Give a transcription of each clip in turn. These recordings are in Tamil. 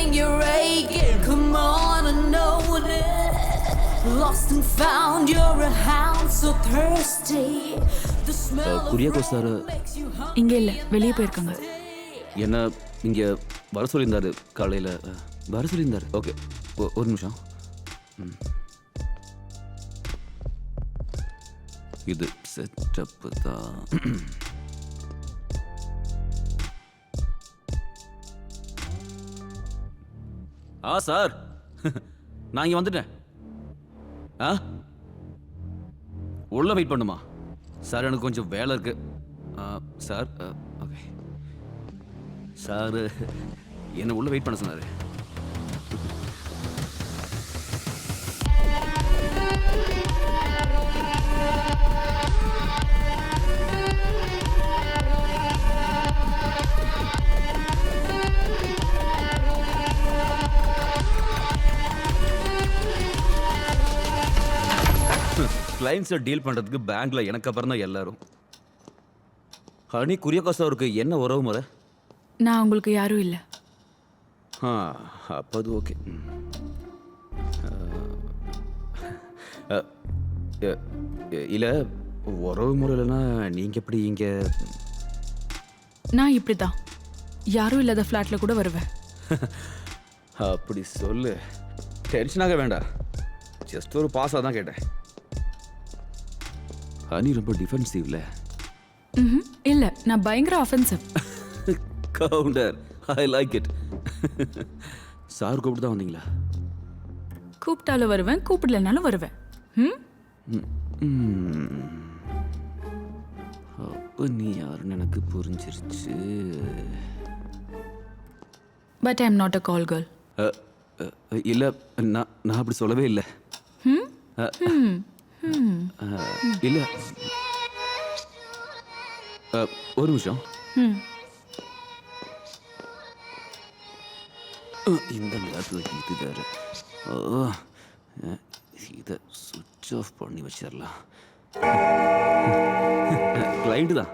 feeling you're aching. Come on and notice. Lost and found, you're a hound so thirsty. The smell of Kuriakko sir makes you hungry. இங்கே இல்லை வெளியே போயிருக்காங்க என்ன இங்கே வர சொல்லியிருந்தாரு காலையில் வர சொல்லியிருந்தாரு ஓகே ஒரு நிமிஷம் ம். இது செட்டப்பு தான் ஆ சார். நான் இங்கே வந்துட்டேன். ஆ? உள்ள வெயிட் பண்ணுமா? சார் எனக்கு கொஞ்சம் வேலை இருக்கு. ஆ, சார் ஓகே சார் என்ன உள்ள வெயிட் பண்ண சொன்னார். கிளைண்ட்ஸை டீல் பண்ணுறதுக்கு பேங்க்ல எனக்கு அப்புறம் தான் எல்லாரும். ஹனி குரியகோஸ் அவருக்கு என்ன உறவு முறை நான் உங்களுக்கு யாரும் இல்லை. ஆ அப்போ அது ஓகே இல்ல உறவு முறை இல்லைன்னா நீங்கள் எப்படி இங்கே? நான் இப்படி தான் யாரும் இல்லாத ஃப்ளாட்டில் கூட வருவேன். அப்படி சொல்லு. டென்ஷனாக வேண்டாம். ஜஸ்ட் ஒரு பாஸாக தான் கேட்டேன். ஹனி ரொம்ப டிஃபென்சிவ்ல. இல்லை நான் பயங்கர offensive counter I like it sir கூப்பிட்டு தான் வந்தீங்களா? கூப்பிட்டாலும் வருவேன் கூப்பிடலனாலும் வருவேன். ம்? அப்போ நீ யாருன்னு எனக்கு புரிஞ்சிருச்சு. But I am not a call girl இல்ல நான் நான் அப்படி சொல்லவே இல்லை. அ, இல்ல. அ, ஒரு நிமிஷம். இந்த நேரத்தில் இது வேற. இதை சுவிட்ச் ஆஃப் பண்ணி வச்சிடலாம். கிளைண்ட்டு தான்.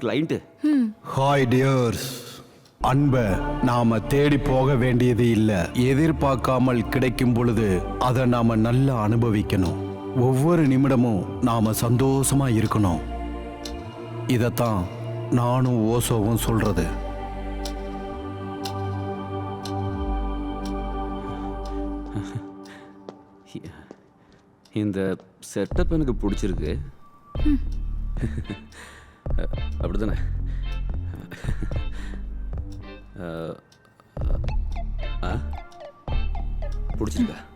கிளைண்ட்டு ஹாய் டியர்ஸ் அன்பை நாம தேடி போக வேண்டியது இல்ல. எதிர்பார்க்காமல் கிடைக்கும் பொழுது அதை நாம நல்லா அனுபவிக்கணும். ஒவ்வொரு நிமிடமும் நாம சந்தோஷமா இருக்கணும். இதைத்தான் நானும் ஓசோவும் சொல்றது. இந்த செட்டப் எனக்கு பிடிச்சிருக்கு. அப்படிதானே? பிடிச்சிருக்கா?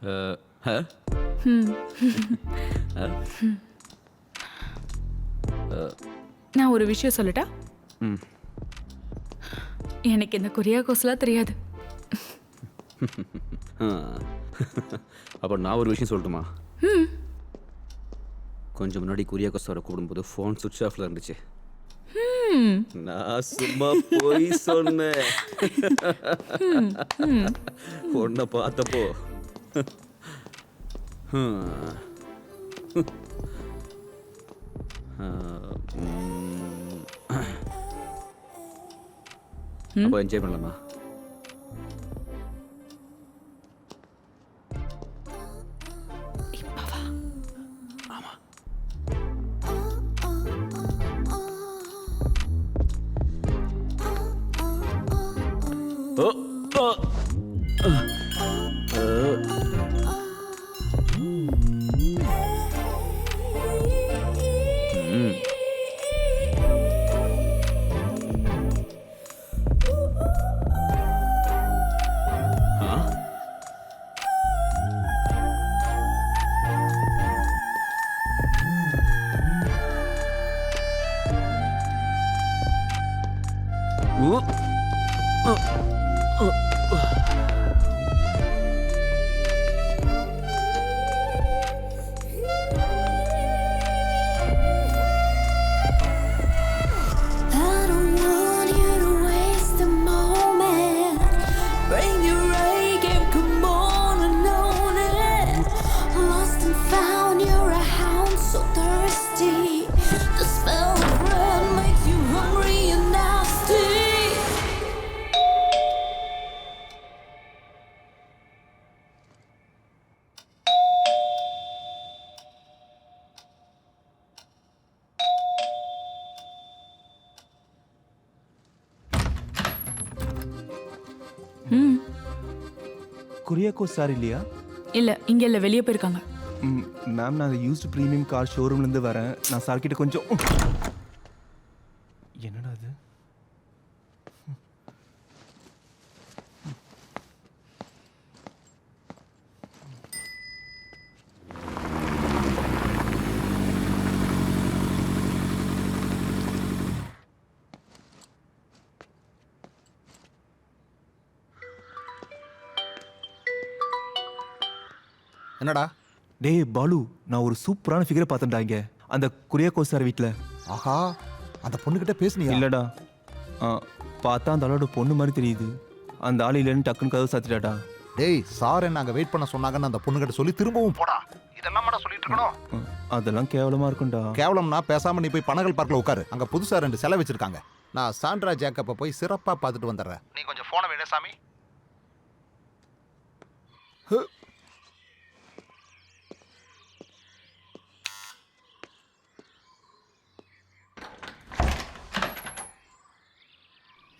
நான் ஒரு விஷயம் சொல்லட்டா? ம். எனக்கு இந்த கொரியாகோஸ்லாம் தெரியாது. அப்போ நான் ஒரு விஷயம் சொல்லட்டுமா? கொஞ்சம் முன்னாடி குரியாக்கோஸ் அவரை கூடும்போது ஃபோன் சுவிட்ச் ஆஃப்ல இருந்துச்சு. நான் சும்மா போய் சொன்னேன். உன்னை பார்த்தப்போ ஹம். ஆ, ம். அப்போ என்ஜாய் பண்ணலாமா ஓ ஓ ஓ ம். குரியாக்கோ சார் இல்லையா? இல்ல இங்க இல்ல வெளியே போயிருக்காங்க. மேம் நான் யூஸ்டு ப்ரீமியம் கார் ஷோரூம்லேருந்து வரேன். நான் சார்கிட்ட கொஞ்சம் என்னடா? டேய் பாலு நான் ஒரு சூப்பரான ஃபிகரை பார்த்தேன்டா இங்க அந்த குரியாக்கோ சார் வீட்டில் ஆஹா அந்த பொண்ணுகிட்ட பேசுனியா? இல்லடா. ஆ, பார்த்தா அந்த ஆளோட பொண்ணு மாதிரி தெரியுது. அந்த ஆள் இல்லைன்னு டக்குன்னு கதவு சாத்திட்டாடா. டேய் சார் என்ன அங்க வெயிட் பண்ண சொன்னாங்கன்னு அந்த பொண்ணுகிட்ட சொல்லி திரும்பவும் போடா. இதெல்லாம் சொல்லிட்டு இருக்கணும்? அதெல்லாம் கேவலமா இருக்கும்டா. கேவலம்னா பேசாம நீ போய் பனகல் பார்க்ல உட்காரு. அங்க புதுசா ரெண்டு சிலை வச்சிருக்காங்க. நான் சாண்ட்ரா ஜேக்கப்பை போய் சிறப்பா பார்த்துட்டு வந்துடுறேன். நீ கொஞ்சம் போனை விட சாமி.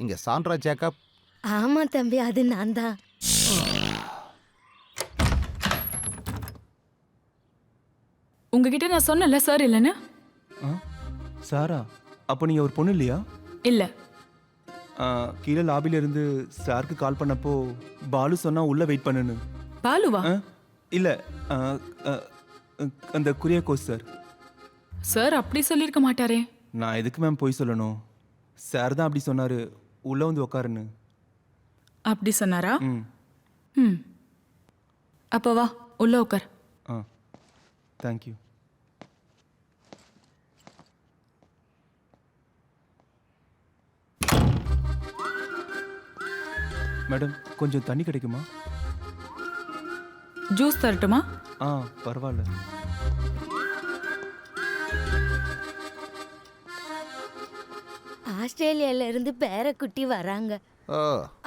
இங்க சாண்ட்ரா ஜேக்கப். ஆமா தம்பி அது நான் தான். உங்ககிட்ட நான் சொன்னேன்ல சார் இல்லைன்னு? ஆ சாரா அப்போ நீங்கள் ஒரு பொண்ணு இல்லையா? இல்லை. ஆ, கீழே லாபில இருந்து சாருக்கு கால் பண்ணப்போ பாலு சொன்னா உள்ள வெயிட் பண்ணுன்னு. பாலுவா? இல்ல அந்த குரியாக்கோ சார். சார் அப்படி சொல்லியிருக்க மாட்டாரே. நான் எதுக்கு மேம் போய் சொல்லணும்? சார் தான் அப்படி சொன்னாரு. உள்ள வந்து உக்காருன்னு. அப்படி சொன்னாரா? ம். ம். அப்போ வா உள்ள உட்கார் ஆ. தேங்க்யூ மேடம் கொஞ்சம் தண்ணி கிடைக்குமா? ஜூஸ் தரட்டுமா? ஆ பரவாயில்ல. ஆஸ்திரேலியால இருந்து பேரக்குட்டி வராங்க.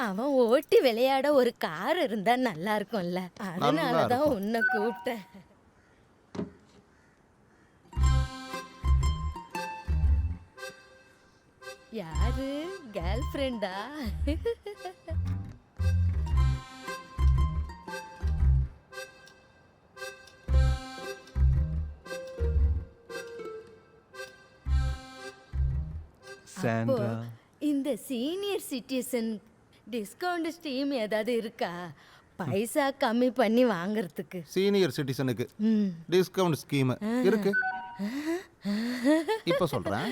அவன் ஓட்டி விளையாட ஒரு கார் இருந்தா நல்லா இருக்கும்ல அதனால தான் உன்னை கூப்பிட்டேன். யாரு? கேர்ள் ஃப்ரெண்டா சாண்ட்ரா. இந்த சீனியர் சிட்டிசன் டிஸ்கவுண்ட் ஸ்கீம் ஏதாவது இருக்கா? பைசா கம்மி பண்ணி வாங்குறதுக்கு. சீனியர் சிட்டிசனுக்கு. டிஸ்கவுண்ட் ஸ்கீம் இருக்கு. இப்ப சொல்றேன்.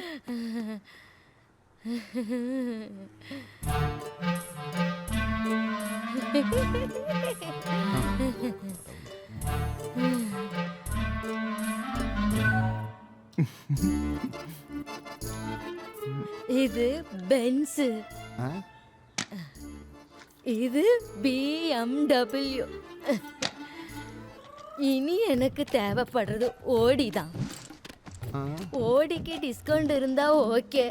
இது பென்ஸு ஆ? இது பிஎம்டபிள்யூ இனி எனக்கு தேவைப்படுறது ஓடி தான். ஓடிக்கு டிஸ்கவுண்ட் இருந்தா ஓகே.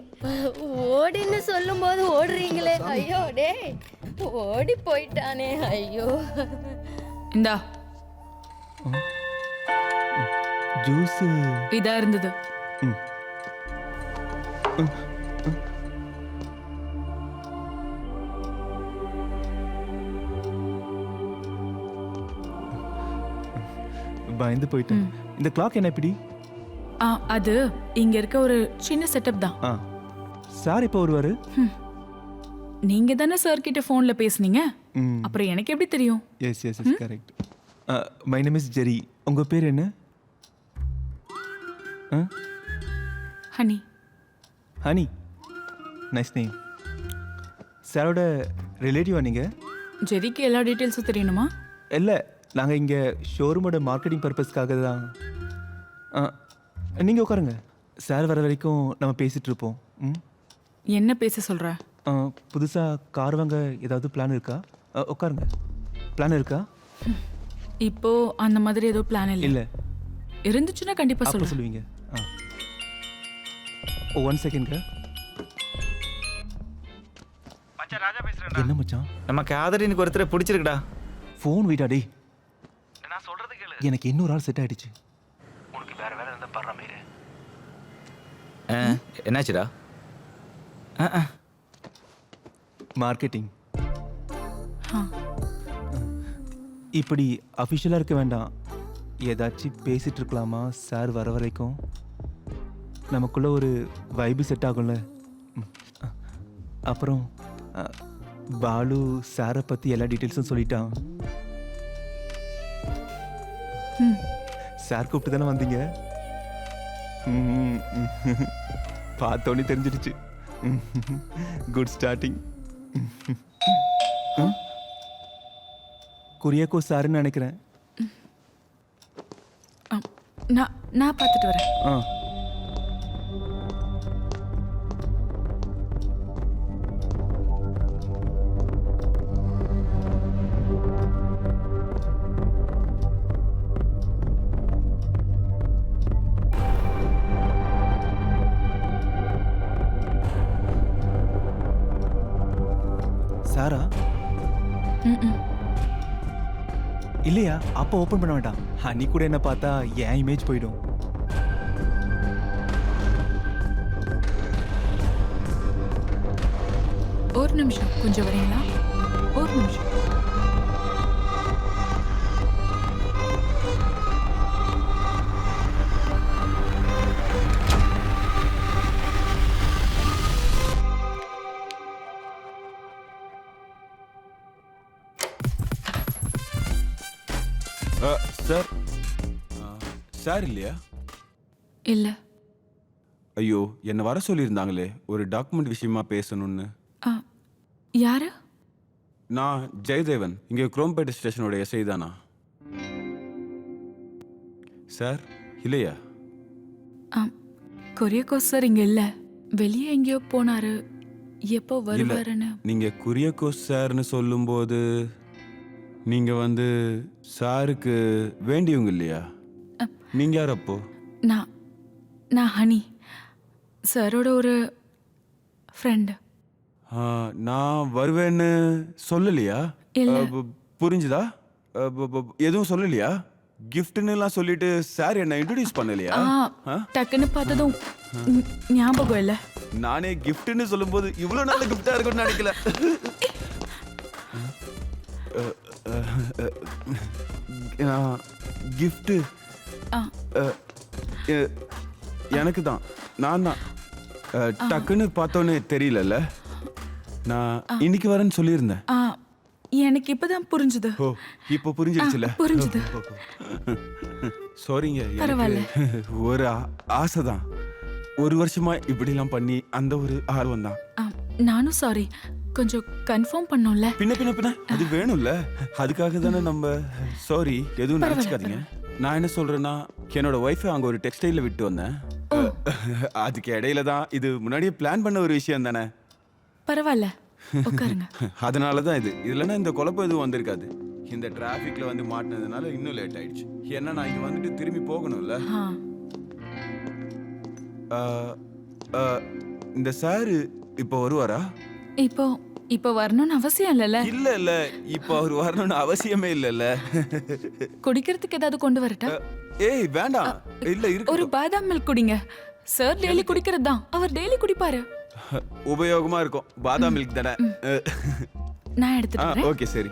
ஓடின்னு சொல்லும்போது ஓடுறீங்களே. ஐயோ டே ஓடி போயிட்டானே. ஐயோ. இந்தா. ஜூஸு. இதா இருந்தது. பயந்து போயிட்டேன். இந்த கிளாக் என்ன இப்படி? ஆ அது இங்க இருக்க ஒரு சின்ன செட்டப் தான். ஆ. சார் இப்போ வருவாரு? நீங்க தானே சார் கிட்ட ஃபோன்ல பேசுனீங்க? ம். அப்புறம் எனக்கு எப்படி தெரியும்? Yes yes yes correct my name is Jerry உங்கள் பேர் என்ன? ஆ? ஹனி ஹனி நைஸ் நேம் சாரோட ரிலேட்டிவா நீங்கள் ஜெரிக்கு எல்லா டீட்டெயில்ஸும் தெரியணுமா? இல்லை. நாங்கள் இங்கே ஷோரூமோட மார்க்கெட்டிங் பர்பஸ்க்காக தான். நீங்கள் உட்காருங்க. சார் வர வரைக்கும் நம்ம பேசிகிட்டு இருப்போம். ம்? என்ன பேச சொல்ற? புதுசாக கார் வாங்க ஏதாவது பிளான் இருக்கா? ஆ, உட்காருங்க. பிளான் இருக்கா? இப்போ அந்த மாதிரி ஏதோ பிளான் இல்லை. இல்லை. இருந்துச்சுன்னா கண்டிப்பா அப்போ சொல்றேன். சொல்லுவீங்க. ஆ. ஓ ஒன் செகண்ட்ங்க என்ன மச்சான்? நமக்கு ஆதரினுக்கு ஒருத்தரை பிடிச்சிருக்குடா. ஃபோன் வீடா டேய். எனக்கு இன்னொரு ஆள் செட் ஆயிடுச்சு. ஆ, என்னாச்சுடா? ஆ, ஆ. மார்க்கெட்டிங் ஆ. இப்படி அஃபிஷியலாக இருக்க வேண்டாம். ஏதாச்சும் பேசிட்டு இருக்கலாமா சார் வர வரைக்கும்? நமக்குள்ள ஒரு வைபு செட் ஆகும்ல. அப்புறம் பாலு சாரை பற்றி எல்லா டீட்டெயில்ஸும் சொல்லிட்டான். சார் கூப்பிட்டு தானே வந்தீங்க. பார்த்தோன்னே தெரிஞ்சிடுச்சு. குட் ஸ்டார்டிங் குரியாக்கோ சாருன்னு நினைக்கிறேன். நான் நான் பார்த்துட்டு வரேன். ஆ. இல்லையா? அப்போ ஓப்பன் பண்ண வேண்டாம். அன்னி கூட என்ன பார்த்தா என் இமேஜ் போயிடும். ஒரு நிமிஷம். கொஞ்சம் வரீங்களா? ஒரு நிமிஷம். சார் இல்லையா? இல்லை. ஐயோ என்னை வர சொல்லியிருந்தாங்களே ஒரு டாக்குமெண்ட் விஷயமா பேசணும்னு. ஆ யாரு? நான் ஜெயதேவன் இங்கே குரோம்பேட்டை ஸ்டேஷனோட எஸ்ஐ தானா? சார் இல்லையா? ஆ கொரியக்கோ சார் இங்கே இல்லை. வெளியே எங்கேயோ போனாரு. எப்போ வருவாருன்னு. நீங்க குரியகோஸ் சார்னு சொல்லும்போது நீங்க வந்து சாருக்கு வேண்டியவங்க இல்லையா? நீங்க யார் அப்போ நான் நான் ஹனி சாரோட ஒரு ஃப்ரெண்டு நான் வருவேன்னு சொல்லலையா புரிஞ்சுதா எதுவும் சொல்லலையா கிஃப்ட்னு எல்லாம் சொல்லிட்டு சார் என்ன இன்ட்ரடியூஸ் பண்ணலையா? டக்குன்னு பார்த்ததும் ஞாபகம் இல்லை நானே கிஃப்ட்னு சொல்லும்போது இவ்வளவு நல்ல கிஃப்டா இருக்கும்னு நினைக்கல கிஃப்ட் எனக்கு தான் நான் தான் டக்குன்னு பார்த்தோன்னே தெரியலல்ல. நான் இன்னைக்கு வரேன்னு சொல்லியிருந்தேன். ஆ எனக்கு இப்பதான் புரிஞ்சுது. ஓ இப்போ புரிஞ்சிருச்சுல புரிஞ்சுது. சாரிங்க பரவாயில்ல. ஒரு ஆ- ஆசைதான். ஒரு வருஷமா இப்படிலாம் பண்ணி அந்த ஒரு ஆர்வம் தான் நானும் சாரி கொஞ்சம் கன்ஃபார்ம் பண்ணோம்ல. பின்ன பின்ன பின்ன. அது வேணும்ல. அதுக்காக தானே நம்ம சாரி எதுவும் நினைச்சுக்காதீங்க. நான் என்ன சொல்றேன்னா என்னோட ஒய்ஃபை அங்க ஒரு டெக்ஸ்டைல விட்டு வந்தேன். அதுக்கு இடையில தான் இது முன்னாடியே பிளான் பண்ண ஒரு விஷயம் தானே? பரவாயில்ல உட்காருங்க. அதனால தான் இது. இல்லைன்னா இந்த குழப்பம் எதுவும் வந்திருக்காது. இந்த டிராஃபிக்ல வந்து மாட்டினதுனால இன்னும் லேட் ஆயிடுச்சு. ஏன்னா நான் இங்க வந்துட்டு திரும்பி போகணும்ல. இந்த சாரு இப்போ வருவாரா? இப்போ இப்போ வரணும்னு அவசியம் இல்லைல்ல? இல்ல இல்ல இப்போ அவர் வரணும்னு அவசியமே இல்லைல்ல. குடிக்கிறதுக்கு ஏதாவது கொண்டு வரட்டா? ஏய் வேண்டாம். இல்ல ஒரு இருக்கு பாதாம் மில்க் குடிங்க. சார் டெய்லி குடிக்கிறது தான் அவர் டெய்லி குடிப்பாரு. உபயோகமா இருக்கும். பாதாம் மில்க் தானே? நான் எடுத்துட்டு ஓகே சரி.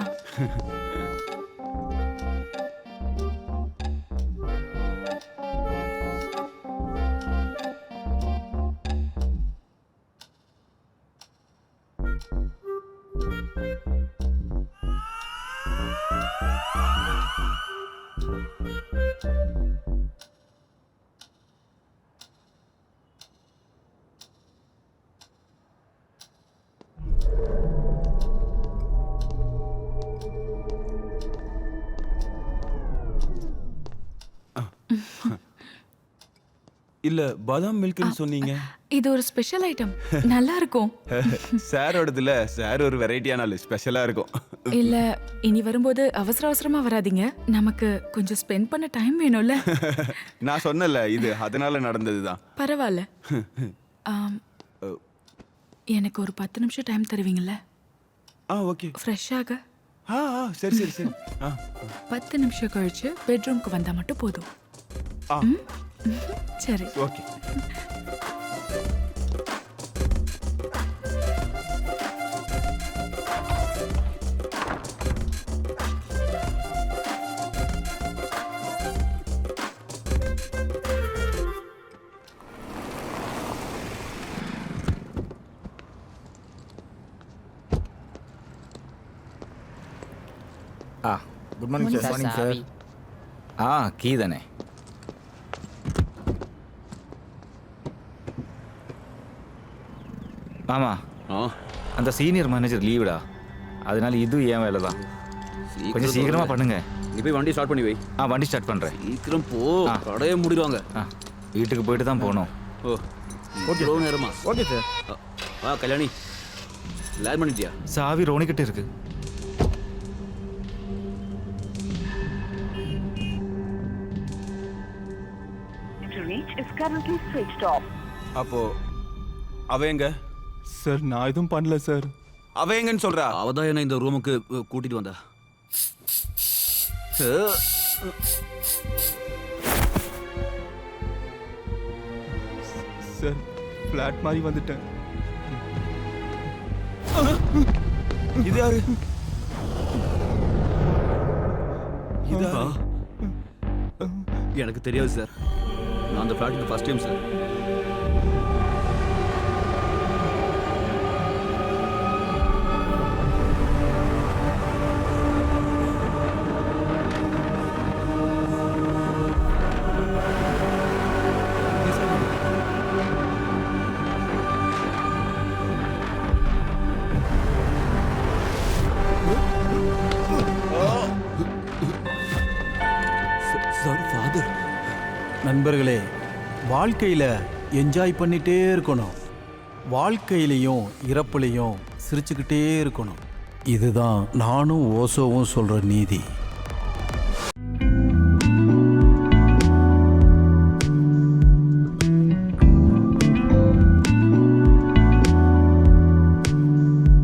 இல்ல பாதாம் மில்க்னு சொன்னீங்க. இது ஒரு ஸ்பெஷல் ஐட்டம் நல்லா இருக்கும் சாரோடதுல சார் ஒரு வெரைட்டியான ஆளு ஸ்பெஷலா இருக்கும். இல்ல இனி வரும்போது அவசர அவசரமா வராதீங்க. நமக்கு கொஞ்சம் ஸ்பெண்ட் பண்ண டைம் வேணும்ல. நான் சொன்னல இது அதனால நடந்ததுதான் பரவாயில்ல எனக்கு ஒரு பத்து நிமிஷம் டைம் தருவீங்கல்ல? ஆ ஓகே. ஃப்ரெஷ்ஷாக ஆ ஆ சரி சரி சரி. ஆ. பத்து நிமிஷம் கழிச்சு பெட்ரூம்க்கு வந்தா மட்டும் போதும். ஆ. சரி. ஓகே. ஆ good morning sir morning sir ஆ கீ மாமா ஆ. அந்த சீனியர் மேனேஜர் லீவுடா அதனால இது ஏன் வேலை தான் கொஞ்சம் சீக்கிரமா பண்ணுங்க. நீ போய் வண்டி ஸ்டார்ட் பண்ணி வை. ஆ வண்டி ஸ்டார்ட் பண்ணுறேன் சீக்கிரம் போ. கடையை மூடிடுவாங்க. ஆ வீட்டுக்கு போயிட்டு தான் போகணும். ஓ. ஓகே. நேரமா? ஓகே சார் ஆ, கல்யாணி. லேர் பண்ணிட்டியா? சாவி ரோனிக்கிட்ட இருக்கு. அப்போ அவ எங்க? சார் நான் எதுவும் பண்ணல சார். அவ எங்கன்னு சொல்றா? அவ தான் என்ன இந்த ரூமுக்கு கூட்டிட்டு வந்தா. சார் ஃப்ளாட் மாதிரி வந்துட்டேன். இது யாரு? இதா. எனக்கு தெரியாது சார். நான் அந்த ஃப்ளாட்டுக்கு ஃபர்ஸ்ட் டைம் சார். நண்பர்களே வாழ்க்கையில் என்ஜாய் பண்ணிகிட்டே இருக்கணும். வாழ்க்கையிலையும் இறப்புலையும் சிரிச்சுக்கிட்டே இருக்கணும். இதுதான் நானும் ஓசோவும் சொல்கிற நீதி.